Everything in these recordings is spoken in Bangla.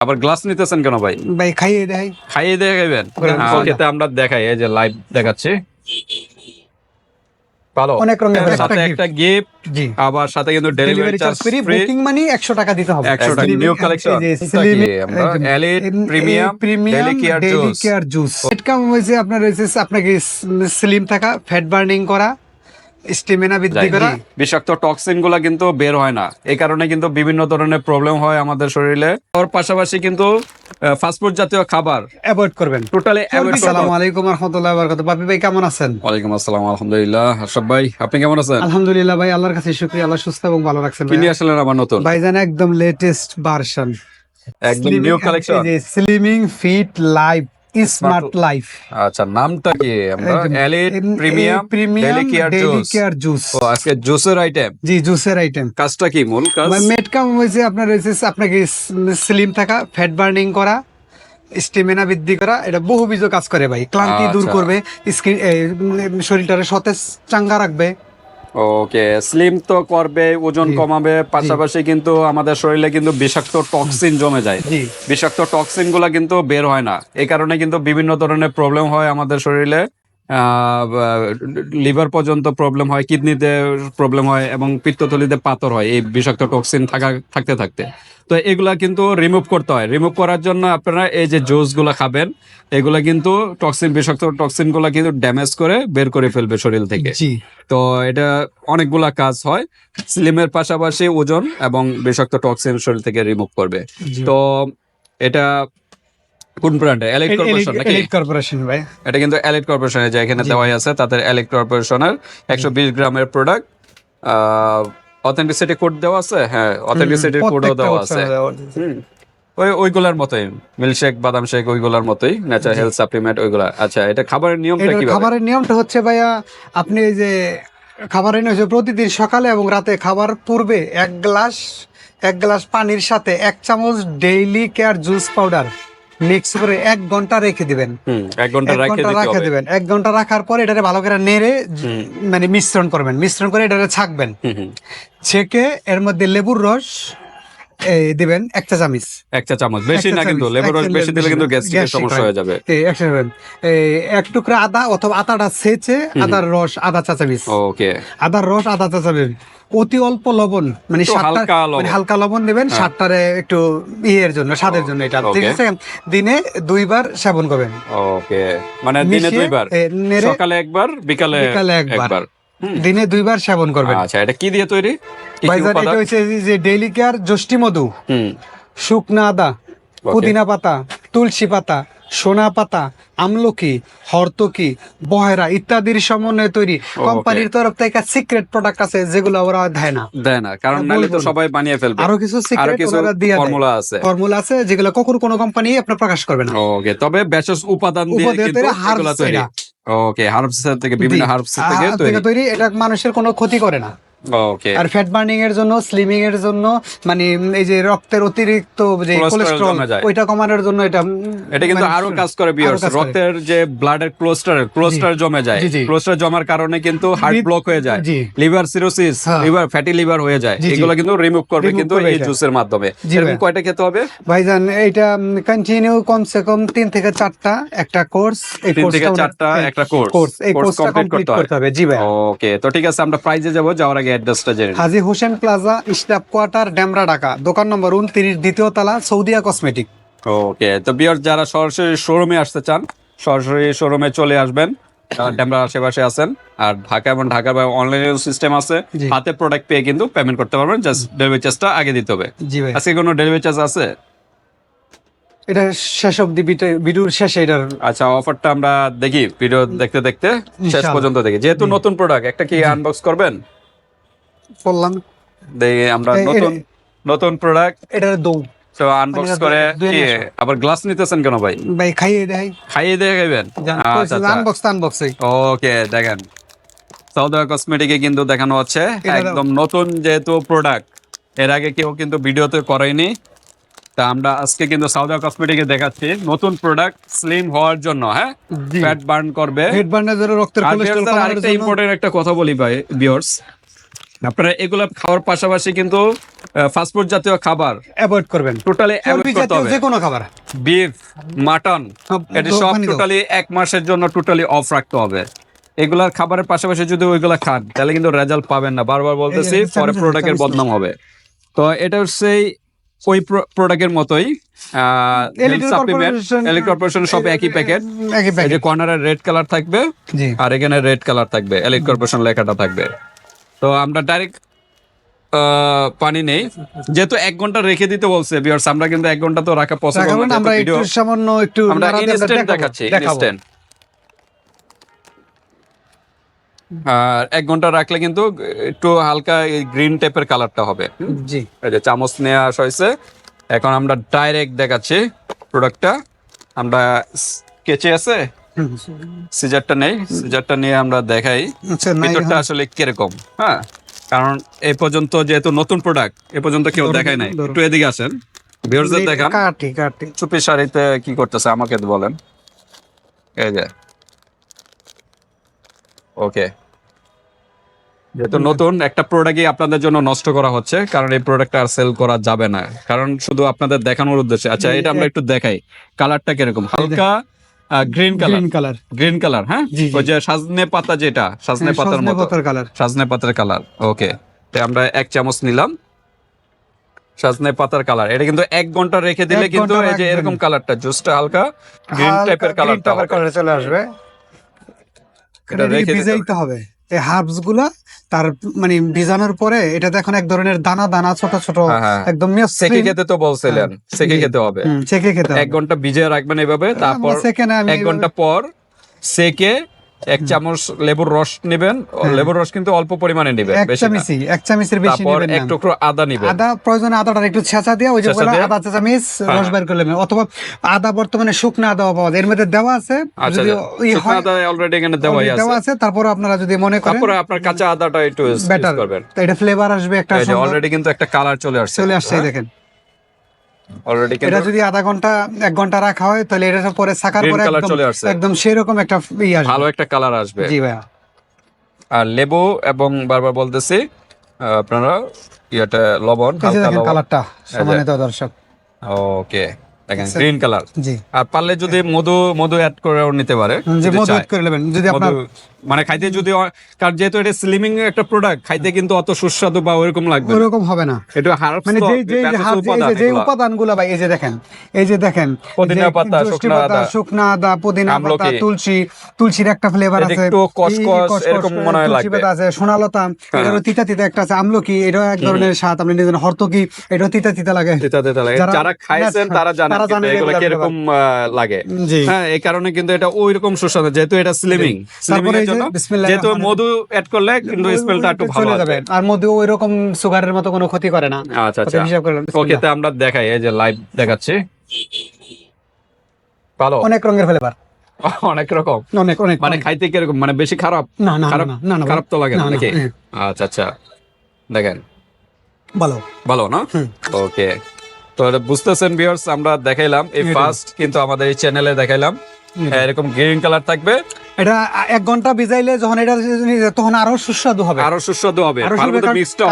আবার গ্লাস নিতেছেন কেন ভাই? ভাই খাইয়ে দেয়। খাইয়ে দেখাবেন হ্যাঁ। ওকে তো আমরা দেখাই এই যে লাইভ দেখাচ্ছি। ভালো। অনেক রঙের সাথে একটা গিফট জি। আবার সাথে কিন্তু delivery charge free booking money 100 টাকা দিতে হবে। 100 টাকা নিউ কালেকশন আমরা elite premium premium daily care juice care juice fat কাম হয়েছে আপনার হয়েছে আপনাকে স্লিম থাকা ফ্যাট বার্নিং করা। স্টেমিনা বৃদ্ধি করা। বিষাক্ত টক্সিনগুলা কিন্তু বের হয় না। এই কারণে কিন্তু বিভিন্ন ধরনের প্রবলেম হয় আমাদের শরীরে। ওর পাশাপাশি কিন্তু ফাস্টফুড জাতীয় খাবার। অ্যাভয়েড করবেন। টোটালি অ্যাভয়েড আসসালামু আলাইকুম রাহমাতুল্লাহি ওয়া বারাকাতুহু বাপি ভাই কেমন আছেন? ওয়ালাইকুম আসসালাম আলহামদুলিল্লাহ। হর্ষব ভাই আপনি কেমন আছেন? আলহামদুলিল্লাহ ভাই আল্লাহর কাছে শুকরিয়া। আল্লাহ সুস্থ এবং ভালো রাখছেন কি নিয়ে আসলেন আবার নতুন? ভাইজান একদম লেটেস্ট ভার্সন একদম new collection slimming fit life smart life আচ্ছা নামটা কি? আমরা elite premium daily care daily juice care juice ও আজকে জুসের আইটেম জি জুসের আইটেম কাজটা কি মূল কাজ? মেডকাম হয়েছে আপনার হয়েছে আপনাকে স্লিম থাকা ফ্যাট বার্নিং করা স্টেমিনা বৃদ্ধি করা এটা বহু বিজ কাজ করে ভাই। ক্লান্তি দূর আচ্ছা। করবে স্কিন শরীরটারে সতেজ চাঙ্গা রাখবে। ওকে স্লিম তো করবে ওজন কমাবে পাশাপাশি কিন্তু আমাদের শরীরে কিন্তু বিষাক্ত টক্সিন জমে যায়। বিষাক্ত টক্সিনগুলা কিন্তু বের হয় না। এই কারণে কিন্তু বিভিন্ন ধরনের প্রবলেম হয় আমাদের শরীরে। লিভার পর্যন্ত প্রবলেম হয় কিডনিতে প্রবলেম হয় এবং পিত্তথলিতে পাথর হয় এই বিষাক্ত টক্সিন থাকা থাকতে থাকতে। তো এগুলা কিন্তু রিমুভ করতে হয়। রিমুভ করার জন্য আপনারা এই যে জুসগুলো খাবেন এগুলা কিন্তু টক্সিন বিষাক্ত টক্সিনগুলা কিন্তু ড্যামেজ করে বের করে ফেলবে শরীর থেকে। তো এটা অনেকগুলা কাজ হয়। স্লিমের পাশাপাশি ওজন এবং বিষাক্ত টক্সিন শরীর থেকে রিমুভ করবে। তো এটা কোন ব্র্যান্ড এলিট কর্পোরেশন নাকি? এলিট কর্পোরেশন ভাই। এটা কিন্তু এলিট কর্পোরেশনের যে এখানে দেওয়াই আছে তাদের এলিট কর্পোরেশনের একশো বিশ গ্রামের প্রোডাক্ট অথেন্টিসিটি কোড দেওয়া আছে? হ্যাঁ অথেন্টিসিটি কোডও দেওয়া আছে। ওই ওইগুলার মতোই মিল্কশেক বাদাম শেক ওইগুলার মতোই ন্যাচারাল হেলথ সাপ্লিমেন্ট ওইগুলা। আচ্ছা এটা খাবারের নিয়মটা কীভাবে? খাবারের নিয়মটা হচ্ছে ভাইয়া আপনি এই যে খাবারের নিয়ম হচ্ছে প্রতিদিন সকালে এবং রাতে খাবার পূর্বে এক গ্লাস এক গ্লাস পানির সাথে এক চামচ daily care juice powder mix করে এক ঘণ্টা রেখে দিবেন। এক ঘণ্টা এক রাখে দিবেন। এক ঘণ্টা রাখার পর এটারে ভালো করে নেড়ে মানে মিশ্রণ করবেন। মিশ্রণ করে এটারে ছাকবেন। ছেঁকে এর মধ্যে লেবুর রস এই দিবেন একটা চামচ। এক চা চামচ। বেশি না কিন্তু লেবুর রস বেশি দিলে কিন্তু গ্যাস্ট্রিকের সমস্যা হয়ে। যাবে। এক টুকরা আদা অথবা আদাটা ছেঁচে আদার রস আদা চা চামচ। ওকে। আদার রস আদা চা চামচ। অতি অল্প লবণ মানে হালকা লবণ। হ্যাঁ। মানে হালকা লবণ দেবেন স্বাদটারে একটু ইয়ের জন্য স্বাদের জন্য এটা। ঠিক আছে দিনে দুইবার সেবন করবেন। ওকে মানে দিনে দুইবার? সকালে একবার বিকালে বিকালে একবার। দিনে দুইবার সেবন করবেন। আচ্ছা এটা কি দিয়ে তৈরি? ভাইজান এটা হচ্ছে যে ডেইলি কেয়ার যষ্টি মধু শুকনা আদা পুদিনা পাতা তুলসী পাতা সোনা পাতা আমলকি হরতকি বহেরা ইত্যাদির সমন্বয়ে তৈরি কোম্পানির তরফ থেকে সিক্রেট প্রোডাক্ট আছে যেগুলো ওরা দেয় না। দেয় না কারণ নাহলে তো সবাই বানিয়ে ফেলবে। আরও কিছু সিক্রেট ওরা দিয়ে ফর্মুলা আছে। ফর্মুলা আছে যেগুলো কখনো কোনো কোম্পানি আপনার প্রকাশ করবে না। ওকে তবে বিশেষ উপাদান দিয়ে কিন্তু তৈরি, তৈরি। ওকে হার্বস থেকে বিভিন্ন। হার্বস থেকে তৈরি এটা মানুষের কোনো ক্ষতি করে না। ওকে আর ফ্যাট বার্নিং এর জন্য স্লিমিং এর জন্য মানে এই যে রক্তের অতিরিক্ত যে কোলেস্ট্রল ওইটা কমানোর জন্য এটা এটা কিন্তু মানে আরও কাজ করে বিয়ার্স রক্তের যে ব্লাডের ক্লোস্টার ক্লোস্টার জমে যায়। ক্লোস্টার জমার কারণে কিন্তু হার্ট ব্লক হয়ে যায়। Liver cirrhosis. Liver fatty liver হয়ে যায়। এগুলো কিন্তু রিমুভ করবে কিন্তু এই জুসের মাধ্যমে। এরকম কয়টা খেতে হবে? ভাইজান এইটা কন্টিনিউ কমসে কম তিন থেকে চারটা একটা কোর্স এই তিন থেকে চারটা একটা কোর্স কোর্স এই কোর্সটা কমপ্লিট করতে হবে। জি ভাই। ওকে তো ঠিক আছে আমরা প্রাইজে যাব যাওয়ার আগে অ্যাড্রেসটা জেনে Haji Hossain plaza staff quarter Demra Dhaka. দোকান নম্বর উনত্রিশ দ্বিতীয় তলা সৌদিয়া কসমেটিক। ওকে তো বিয়ার যারা সরাসরি শোরুমে আসতে চান সরাসরি শোরুমে চলে আসবেন। যারা ডেমরার আশেপাশে আছেন আর ঢাকা এবং ঢাকা বা অনলাইন সিস্টেম আছে হাতে প্রোডাক্ট পেয়ে কিন্তু পেমেন্ট করতে পারবেন জাস্ট ডেলিভারি চার্জটা আগে দিতে হবে। আজকে কোনো ডেলিভারি চার্জ আছে? এটা শেষ অব্দি ভিডিওর শেষে এটার আচ্ছা অফারটা আমরা দেখি ভিডিও দেখতে দেখতে শেষ পর্যন্ত দেখি। যেহেতু নতুন প্রোডাক্ট একটা কি আনবক্স করবেন? দেখি আমরা নতুন নতুন প্রোডাক্ট এটার তো আনবক্স করে কি আবার গ্লাস নিতেছেন কেন ভাই? ভাই খাইয়ে খাইয়ে আনবক্স আনবক্স ওকে দেখেন। সৌদা কসমেটিকে কিন্তু দেখানো হচ্ছে একদম নতুন যেহেতু প্রোডাক্টের আগে কেউ কিন্তু ভিডিওতে করেনি। তা আমরা আজকে কিন্তু সাউদা কসমেটিকে দেখাচ্ছি নতুন প্রোডাক্ট স্লিম হওয়ার জন্য হ্যাঁ। ফ্যাট বার্ন করবে। হেড বার্নার জন্য রক্তের কোলেস্ট্রল কমানোর জন্য। একটা কথা বলি ভাই ভিউয়ার্স আপনারা এগুলো খাওয়ার পাশাপাশি কিন্তু ফাস্টফুড জাতীয় খাবার অ্যাভয়েড করবেন। টোটালি চর্বি করতে হবে। যে কোনো খাবার বিফ মাটন এটি সব টোটালি এক মাসের জন্য টোটালি অফ রাখতে হবে। এগুলার খাবারের পাশাপাশি যদি ওইগুলা খান তাহলে কিন্তু রেজাল্ট পাবেন না। বারবার বলতেছি পরে প্রোডাক্টের বদনাম হবে। তো এটা হচ্ছে ওই প্রোডাক্টের মতোই Electric supplement Corporation- electric corporation সব একই প্যাকেট এই যে প্যাকেট কর্নারে রেড কালার থাকবে আর এখানে রেড কালার থাকবে। ইলেকট্রিক কর্পোরেশন লেখাটা থাকবে। তো আমরা ডাইরেক্ট পানি নেই। যেহেতু এক ঘণ্টা রেখে দিতে বলছে বিয়ার্স আমরা কিন্তু এক ঘণ্টা তো রাখা পসিবল না আমরা একটু সামান্য একটু আমরা ইনস্ট্যান্ট দেখাচ্ছি ইনস্ট্যান্ট আর এক ঘণ্টা রাখলে কিন্তু একটু হালকা গ্রিন টাইপের কালারটা হবে। জি। এই যে চামচ নিয়ে আসা হয়েছে। এখন আমরা ডাইরেক্ট দেখাচ্ছি প্রোডাক্টটা আমরা কেচে আছে। সিজারটা নেই সিজারটা নিয়ে আমরা দেখাই। আচ্ছা ভিতরটা আসলে কীরকম হ্যাঁ? কারণ এই পর্যন্ত যেহেতু নতুন প্রোডাক্ট এ পর্যন্ত কেউ দেখায় নাই। একটু এদিকে আসেন। ভিউয়ার্সদের দেখান। কাটি কাটি। চুপি শাড়িতে কি করতেছে আমাকে বলেন। এই যে। ওকে যেহেতু নতুন একটা প্রোডাক্টই আপনাদের জন্য নষ্ট করা হচ্ছে কারণ এই প্রোডাক্টটা আর সেল করা যাবে না। কারণ শুধু আপনাদের দেখানোর উদ্দেশ্যে। আচ্ছা এটা আমরা একটু দেখাই। কালারটা কীরকম? হালকা green colour green colour green colour হ্যাঁ। ওই যে সাজনে পাতা যেটা সাজনে পাতার মতো। পাতার কালার সাজনে পাতার কালার ওকে তো আমরা এক চামচ নিলাম। সাজনে পাতার কালার এটা কিন্তু এক ঘণ্টা রেখে দিলে কিন্তু এই যে এরকম কালারটা জুসটা হালকা গ্রিন টাইপের কালারটা। কালার চলে আসবে। এটা রেখে দিতে হবে। এই হার্বসগুলা তার মানে ভিজানোর পরে এটা এখন এক ধরনের দানা দানা ছোট ছোট হ্যাঁ, হ্যাঁ। একদম সেকে খেতে তো বলছিলেন। সেকে খেতে হবে। সেকে খেতে এক ঘণ্টা ভিজে রাখবেন এভাবে তারপর এক ঘণ্টা পর সেকে এক চামচ লেবুর রস নেবেন। লেবুর রস কিন্তু অল্প পরিমাণে নেবেন হ্যাঁ। এক বেশি এক চামিচের বেশি তারপর নেবেন এক টুকরো আদা নেবেন। আদা প্রয়োজনে আদাটা একটু ছেঁচা দিয়ে ওই যে দিয়ে? আদা চা চামিচ রস বের করে নেবেন অথবা আদা বর্তমানে শুকনো আদা পাওয়া যায়। এর মধ্যে দেওয়া আছে আচ্ছা যদি ই শুকনো হয় আদা অলরেডি এখানে দেওয়াই already দেওয়া আছে। আছে তারপর আপনারা যদি মনে করেন তারপরে আপনার কাঁচা আদাটা একটু ইউজ করবেন। এটা ফ্লেভার আসবে একটা এই। অলরেডি কিন্তু একটা কালার চলে আসছে। চলে আসছে দেখেন। অলরেডি এটা যদি আধা ঘণ্টা এক ঘণ্টা রাখা হয় তাহলে এটার পরে Green পরে একদম একদম সেরকম একটা ই আসবে। ভালো একটা কালার আসবে। জি ভাইয়া। আর লেবু এবং বারবার বলতেছি আপনারা ইয়েটা লবণ কালারটা সম্মানিত দর্শক। ওকে দেখেন গ্রিন কালার জি। আর পারলে যদি মধু মধু অ্যাড করেও নিতে পারে যে মধু add করে নেবেন যদি আপনার মানে খাইতে যদি কারণ যেহেতু এটা স্লিমিং একটা প্রোডাক্ট খাইতে কিন্তু অত সুস্বাদু বা ওইরকম লাগবে ওরকম হবে না। এটা হার্বস মানে যে যে যে যে- উপাদানগুলো ভাই এই যে দেখেন এই যে দেখেন পুদিনা পাতা, শুকনা আদা, শুকনা আদা পুদিনা পাতা তুলসী তুলসীর একটা ফ্লেভার আছে। একটু কসকস এরকম মনে হয় তুলসী লাগবে। পাতা আছে সোনালতা হ্যাঁ। এটারও তিতা তিতা একটা আছে আমলকি এটাও এক ধরনের স্বাদ আপনি নিজের হর্তকি এটাও তিতা তিতা লাগে। যেটা যেটা লাগে। যারা- খাইছেন তারা জানেন এগুলো কীরকম আহ, লাগে। হ্যাঁ এই কারণে কিন্তু এটা ওইরকম সুস্বাদু যেহেতু এটা স্লিমিং স্লিমিং জন্য। যেহেতু মধু অ্যাড করলে কিন্তু স্মেলটা একটু ভালো যাবে। আর মধ্যে ওই রকম সুগারের মতো কোনো ক্ষতি করে না। আচ্ছা আচ্ছা। হিসাব ওকে তো আমরা দেখাই এই যে লাইভ দেখাচ্ছি। ভালো? অনেক রঙের ফ্লেভার অনেক রকম? অনেক অনেক মানে। খাইতে কীরকম? মানে বেশি খারাপ? না না না, খারাপ না খারাপ তো লাগে না নাকি? হ্যাঁ। আচ্ছা আচ্ছা। দেখেন। ভালো। ভালো না? ওকে। তো বুঝতেছেন ভিউয়ার্স আমরা দেখাইলাম। এই ফার্স্ট কিন্তু আমাদের এই চ্যানেলে দেখাইলাম। এরকম গ্রিন কালার থাকবে। এটা এক ঘণ্টা ভিজাইলে যখন এটা তখন আরও সুস্বাদু হবে। আরও সুস্বাদু হবে মিক্সটা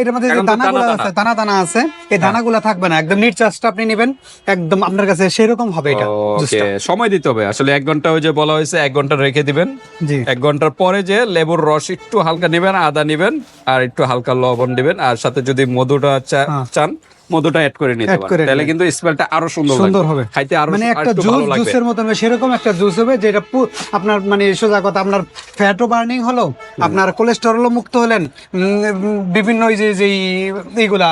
এটার মধ্যে যে দানাগুলো দানা আছে দানা দানা আছে এই দানাগুলো থাকবে না একদম নিট চাষটা আপনি নেবেন একদম আপনার কাছে সেরকম হবে এটা ওকে সময় দিতে হবে। আসলে এক ঘণ্টা ওই যে বলা হয়েছে এক ঘণ্টা রেখে দিবেন। জি। এক ঘণ্টার পরে যে লেবুর রস একটু হালকা নেবেন আদা নেবেন আর একটু হালকা লবণ নেবেন আর সাথে যদি মধুটা হ্যাঁ। চান মধুটা অ্যাড করে নিতে পারেন। তাহলে কিন্তু স্মেলটা আরও সুন্দর সুন্দর হবে। খাইতে আরও মানে একটা জুস জুসের মত হবে। সেরকম একটা জুস হবে যেটা আপনার মানে সোজা কথা আপনার ফ্যাটও বার্নিং হলো আপনার কোলেস্টেরলও মুক্ত হলেন উম, বিভিন্ন ওই যে যেই এইগুলা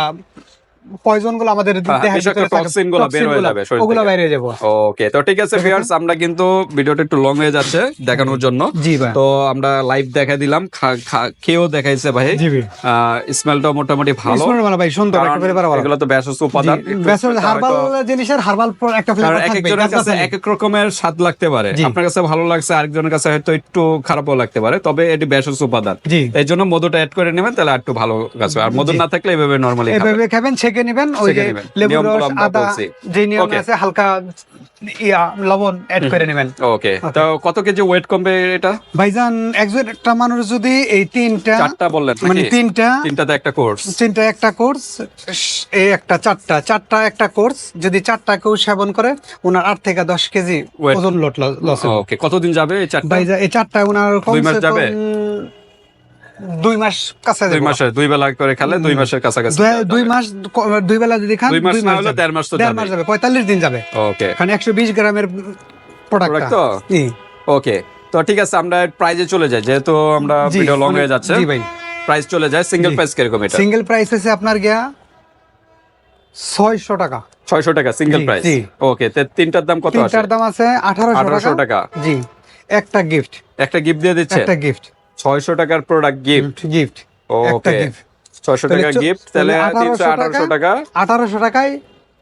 পয়জনগুলো আমাদের হ্যাঁ, গুলো বের হয়ে যাবে ওগুলো বাইরে যাব। ওকে তো ঠিক আছে ভিউয়ার্স আমরা কিন্তু ভিডিওটা একটু লং হয়ে যাচ্ছে দেখানোর জন্য। তো আমরা লাইভ দেখা দিলাম খেয়েও দেখাইছে ভাই। স্মেলটা মোটামুটি ভালো। ভাই সুন্দর এগুলো তো উপাদান হার্বাল জিনিসের হার্বাল একটা ফ্লেভার এক একজনের কাছে এক এক রকমের স্বাদ লাগতে পারে। আপনার কাছে ভালো লাগছে আরেকজনের কাছে হয়তো একটু খারাপও লাগতে পারে তবে এটি ভেষজ উপাদান। এই জন্য মধুটা অ্যাড করে নেবেন তাহলে আর একটু ভালো কাছে আর মধু না থাকলে এইভাবে নর্মালি এভাবে খাবেন ছেঁকে নেবেন ওই যে নিয়মগুলো রস আদা যে নিয়ম আছে হালকা ইয়া লবণ অ্যাড করে নেবেন। ওকে তো কত কেজি ওয়েট কমবে এটা? ভাইজান একটা মানুষ যদি এই তিনটা চারটা বললেন মানে? তিনটা তিনটাতে একটা কোর্স তিনটা একটা কোর্স এই একটা চারটা। চারটা একটা কোর্স যদি চারটা কেউ সেবন করে ওনার আট থেকে দশ কেজি. ওজন লোট লস ওকে কতদিন যাবে এই চারটা? ভাইজান এই চারটা ওনার দুই মাস কমসে যাবে? দুই মাস কাছে দুই মাসের দুই বেলা করে খেলে দুই মাসের কাছাকাছি। দুই- মাস দুই বেলা যদি খান দুই মাস না হলে। দেড় মাস তো দেড় মাস যাবে পঁয়তাল্লিশ দিন যাবে। ওকে এখানে একশো বিশ গ্রামের প্রোডাক্ট তো? ওকে তো ঠিক আছে আমরা প্রাইজে চলে যাই যেহেতু আমরা ভিডিও লং হয়ে যাচ্ছে। জি ভাই। প্রাইস চলে যায় সিঙ্গেল প্রাইস কীরকম এটা? সিঙ্গেল প্রাইস আছে আপনার গিয়া ছয়শো টাকা। ছয়শো টাকা সিঙ্গেল প্রাইস ওকে তে তিনটার দাম কত তিনটার দাম আছে আঠারোশো টাকা। জি একটা গিফট একটা গিফট দিয়ে দিচ্ছে? একটা গিফট ছয়শো টাকার প্রোডাক্ট গিফট গিফট ওকে ছয়শো টাকা গিফট তাহলে তিনশো আঠারোশো টাকা আঠারোশো টাকায়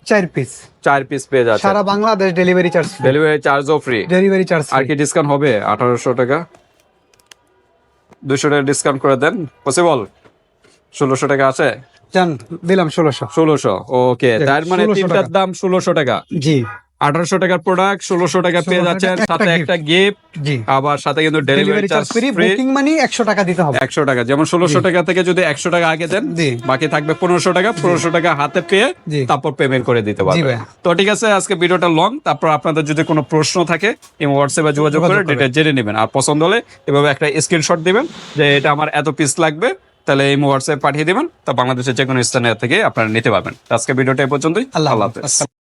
চার পিস চার পিস পেয়ে যাচ্ছে। সারা বাংলাদেশ ডেলিভারি চার্জ ডেলিভারি চার্জও ফ্রি ডেলিভারি চার্জ আর কি ডিসকাউন্ট হবে? আঠারোশো টাকা। দুশো টাকা ডিসকাউন্ট করে দেন। পসিবল ষোলোশো টাকা আছে? জান দিলাম ষোলোশো। ষোলোশো। ওকে তার মানে 1600 তিনটার দাম ষোলোশো টাকা। জি। আঠারোশো টাকার প্রোডাক্ট ষোলোশো টাকা পেয়ে যাচ্ছেন সাথে একটা গিফট আবার সাথে কিন্তু delivery charge free booking money একশো টাকা দিতে হবে। একশো টাকা যেমন ষোলোশো টাকা থেকে যদি একশো টাকা আগে দেন বাকি থাকবে পনেরোশো টাকা পনেরোশো টাকা হাতে পেয়ে তারপর পেমেন্ট করে দিতে পারবে তো ঠিক আছে আজকে ভিডিওটা লং তারপর আপনাদের যদি কোনো প্রশ্ন থাকে এই হোয়াটসঅ্যাপে যোগাযোগ করে ডিটেল জেনে নেবেন। আর পছন্দ হলে এভাবে একটা স্ক্রিনশট দিবেন যে এটা আমার এত পিস লাগবে তাহলে এই হোয়াটসঅ্যাপ পাঠিয়ে দেবেন তা বাংলাদেশের যে কোনো স্থানে থেকে আপনারা নিতে পারবেন। আজকে ভিডিওটা এই পর্যন্তই। আল্লাহ। হাফেজ।